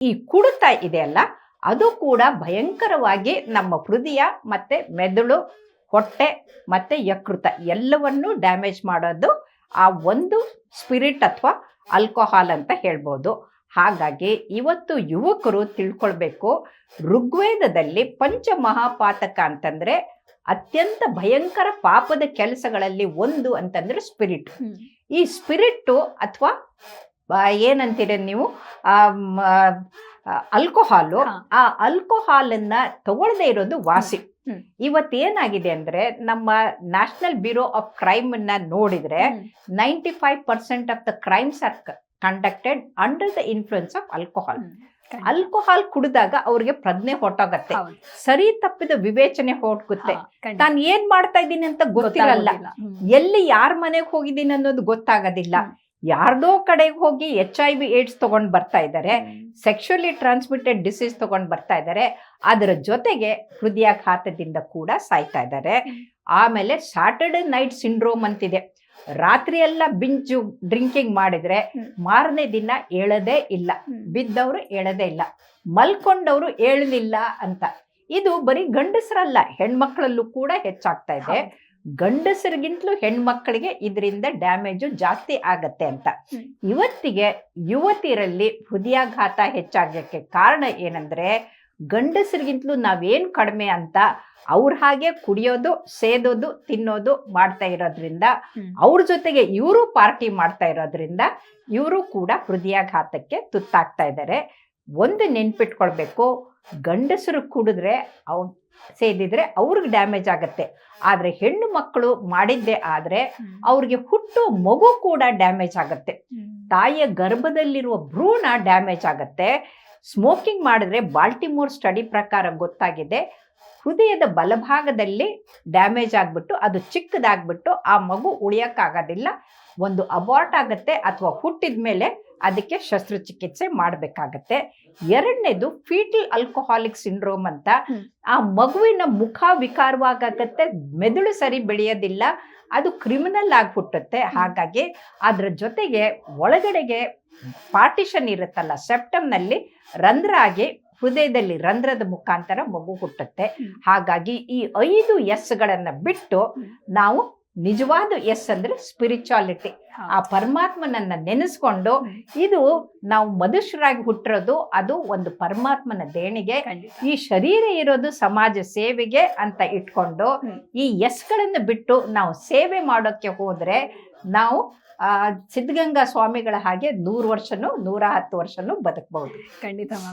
ಈ ಕುಡಿತ ಇದೆಯಲ್ಲ ಅದು ಕೂಡ ಭಯಂಕರವಾಗಿ ನಮ್ಮ ಹೃದಯ ಮತ್ತೆ ಮೆದುಳು ಹೊಟ್ಟೆ ಮತ್ತೆ ಯಕೃತ ಎಲ್ಲವನ್ನೂ ಡ್ಯಾಮೇಜ್ ಮಾಡೋದು ಆ ಒಂದು ಸ್ಪಿರಿಟ್ ಅಥವಾ ಆಲ್ಕೋಹಾಲ್ ಅಂತ ಹೇಳ್ಬೋದು. ಹಾಗಾಗಿ ಇವತ್ತು ಯುವಕರು ತಿಳ್ಕೊಳ್ಬೇಕು ಋಗ್ವೇದದಲ್ಲಿ ಪಂಚಮಹಾಪಾತಕ ಅಂತಂದ್ರೆ ಅತ್ಯಂತ ಭಯಂಕರ ಪಾಪದ ಕೆಲಸಗಳಲ್ಲಿ ಒಂದು ಅಂತಂದ್ರೆ ಸ್ಪಿರಿಟ್. ಈ ಸ್ಪಿರಿಟ್ಟು ಅಥವಾ ಏನಂತೀರ ನೀವು? ಅಲ್ಕೋಹಾಲು ಆಲ್ಕೋಹಾಲ್ ಆ ಅಲ್ಕೋಹಾಲನ್ನ ತಗೊಳ್ಳದೇ ಇರೋದು ವಾಸಿ. ಇವತ್ ಇವತ್ತೇನಾಗಿದೆ ಅಂದ್ರೆ ನಮ್ಮ ನ್ಯಾಷನಲ್ ಬ್ಯೂರೋ ಆಫ್ ಕ್ರೈಮ್ ಅನ್ನ ನೋಡಿದ್ರೆ ninety five percent of the crimes are conducted under the influence of alcohol alcohol ಕುಡಿದಾಗ ಅವ್ರಿಗೆ ಪ್ರಜ್ಞೆ ಹೊಟ್ಟೋಗತ್ತೆ ಸರಿ ತಪ್ಪಿದ ವಿವೇಚನೆ ಹೊಟ್ಟುತ್ತೆ ನಾನು ಏನ್ ಮಾಡ್ತಾ ಇದ್ದೀನಿ ಅಂತ ಗೊತ್ತಿರಲ್ಲ. ಎಲ್ಲಿ ಯಾರ ಮನೆಗೆ ಹೋಗಿದ್ದೀನಿ ಅನ್ನೋದು ಗೊತ್ತಾಗೋದಿಲ್ಲ. ಯಾರ್ದೋ ಕಡೆಗೆ ಹೋಗಿ ಎಚ್ ಐ ವಿ ಏಡ್ಸ್ ತಗೊಂಡ್ ಬರ್ತಾ ಇದ್ದಾರೆ ಸೆಕ್ಷುಲಿ ಟ್ರಾನ್ಸ್ಮಿಟೆಡ್ ಡಿಸೀಸ್ ತಗೊಂಡ್ ಬರ್ತಾ ಇದ್ದಾರೆ ಅದರ ಜೊತೆಗೆ ಹೃದಯಾಘಾತದಿಂದ ಕೂಡ ಸಾಯ್ತಾ ಇದ್ದಾರೆ ಆಮೇಲೆ ಸ್ಯಾಟರ್ಡೆ ನೈಟ್ ಸಿಂಡ್ರೋಮ್ ಅಂತಿದೆ. ರಾತ್ರಿ ಎಲ್ಲ ಬಿಂಚು ಡ್ರಿಂಕಿಂಗ್ ಮಾಡಿದ್ರೆ ಮಾರನೇ ದಿನ ಏಳದೇ ಇಲ್ಲ ಬಿದ್ದವರು ಏಳದೇ ಇಲ್ಲ ಮಲ್ಕೊಂಡವರು ಏಳಲಿಲ್ಲ ಅಂತ. ಇದು ಬರೀ ಗಂಡಸರಲ್ಲ ಹೆಣ್ಮಕ್ಳಲ್ಲೂ ಕೂಡ ಹೆಚ್ಚಾಗ್ತಾ ಇದೆ. ಗಂಡಸರಿಗಿಂತಲೂ ಹೆಣ್ಮಕ್ಕಳಿಗೆ ಇದರಿಂದ ಡ್ಯಾಮೇಜು ಜಾಸ್ತಿ ಆಗತ್ತೆ ಅಂತ. ಇವತ್ತಿಗೆ ಯುವತಿಯರಲ್ಲಿ ಹೃದಯಾಘಾತ ಹೆಚ್ಚಾಗಕ್ಕೆ ಕಾರಣ ಏನಂದ್ರೆ ಗಂಡಸರಿಗಿಂತಲೂ ನಾವೇನು ಕಡಿಮೆ ಅಂತ ಅವ್ರ ಹಾಗೆ ಕುಡಿಯೋದು ಸೇದೋದು ತಿನ್ನೋದು ಮಾಡ್ತಾ ಇರೋದ್ರಿಂದ ಅವ್ರ ಜೊತೆಗೆ ಇವರು ಪಾರ್ಟಿ ಮಾಡ್ತಾ ಇರೋದ್ರಿಂದ ಇವರು ಕೂಡ ಹೃದಯಾಘಾತಕ್ಕೆ ತುತ್ತಾಗ್ತಾ ಇದ್ದಾರೆ ಒಂದು ನೆನ್ಪಿಟ್ಕೊಳ್ಬೇಕು ಗಂಡಸರು ಕುಡಿದ್ರೆ ಅವ್ ಸೇದಿದ್ರೆ ಅವ್ರಿಗೆ ಡ್ಯಾಮೇಜ್ ಆಗತ್ತೆ. ಆದರೆ ಹೆಣ್ಣು ಮಕ್ಕಳು ಮಾಡಿದ್ದೆ ಆದರೆ ಅವ್ರಿಗೆ ಹುಟ್ಟು ಮಗು ಕೂಡ ಡ್ಯಾಮೇಜ್ ಆಗತ್ತೆ. ತಾಯಿಯ ಗರ್ಭದಲ್ಲಿರುವ ಭ್ರೂಣ ಡ್ಯಾಮೇಜ್ ಆಗತ್ತೆ. ಸ್ಮೋಕಿಂಗ್ ಮಾಡಿದ್ರೆ ಬಾಲ್ಟಿಮೋರ್ ಸ್ಟಡಿ ಪ್ರಕಾರ ಗೊತ್ತಾಗಿದೆ ಹೃದಯದ ಬಲಭಾಗದಲ್ಲಿ ಡ್ಯಾಮೇಜ್ ಆಗಿಬಿಟ್ಟು ಅದು ಚಿಕ್ಕದಾಗ್ಬಿಟ್ಟು ಆ ಮಗು ಉಳಿಯೋಕ್ಕಾಗೋದಿಲ್ಲ. ಒಂದು ಅಬಾರ್ಟ್ ಆಗತ್ತೆ ಅಥವಾ ಹುಟ್ಟಿದ ಮೇಲೆ ಅದಕ್ಕೆ ಶಸ್ತ್ರಚಿಕಿತ್ಸೆ ಮಾಡಬೇಕಾಗತ್ತೆ. ಎರಡನೇದು ಫೀಟಲ್ ಆಲ್ಕೋಹಾಲಿಕ್ ಸಿಂಡ್ರೋಮ್ ಅಂತ. ಆ ಮಗುವಿನ ಮುಖ ವಿಕಾರವಾಗತ್ತೆ ಮೆದುಳು ಸರಿ ಬೆಳೆಯೋದಿಲ್ಲ ಅದು ಕ್ರಿಮಿನಲ್ ಆಗಿ ಹುಟ್ಟುತ್ತೆ ಹಾಗಾಗಿ ಅದರ ಜೊತೆಗೆ ಒಳಗಡೆಗೆ ಪಾರ್ಟಿಷನ್ ಇರುತ್ತಲ್ಲ ಸೆಪ್ಟಮ್ನಲ್ಲಿ ರಂಧ್ರ ಆಗಿ ಹೃದಯದಲ್ಲಿ ರಂಧ್ರದ ಮುಖಾಂತರ ಮಗು ಹುಟ್ಟುತ್ತೆ. ಹಾಗಾಗಿ ಈ ಐದು ಎಸ್ಗಳನ್ನು ಬಿಟ್ಟು ನಾವು ನಿಜವಾದ ಎಸ್ ಅಂದ್ರೆ ಸ್ಪಿರಿಚುವಾಲಿಟಿ ಆ ಪರಮಾತ್ಮನನ್ನ ನೆನೆಸ್ಕೊಂಡು ಇದು ನಾವು ಮನುಷ್ಯರಾಗಿ ಹುಟ್ಟಿರೋದು ಅದು ಒಂದು ಪರಮಾತ್ಮನ ದೇಣಿಗೆ. ಈ ಶರೀರ ಇರೋದು ಸಮಾಜ ಸೇವೆಗೆ ಅಂತ ಇಟ್ಕೊಂಡು. ಈ ಎಸ್ಗಳನ್ನು ಬಿಟ್ಟು ನಾವು ಸೇವೆ ಮಾಡೋಕ್ಕೆ ಹೋದ್ರೆ ನಾವು ಆ ಸಿದ್ಧಗಂಗಾ ಸ್ವಾಮಿಗಳ ಹಾಗೆ ನೂರು ವರ್ಷನೂ ನೂರ ಹತ್ತು ವರ್ಷನೂ ಬದುಕಬಹುದು. ಖಂಡಿತ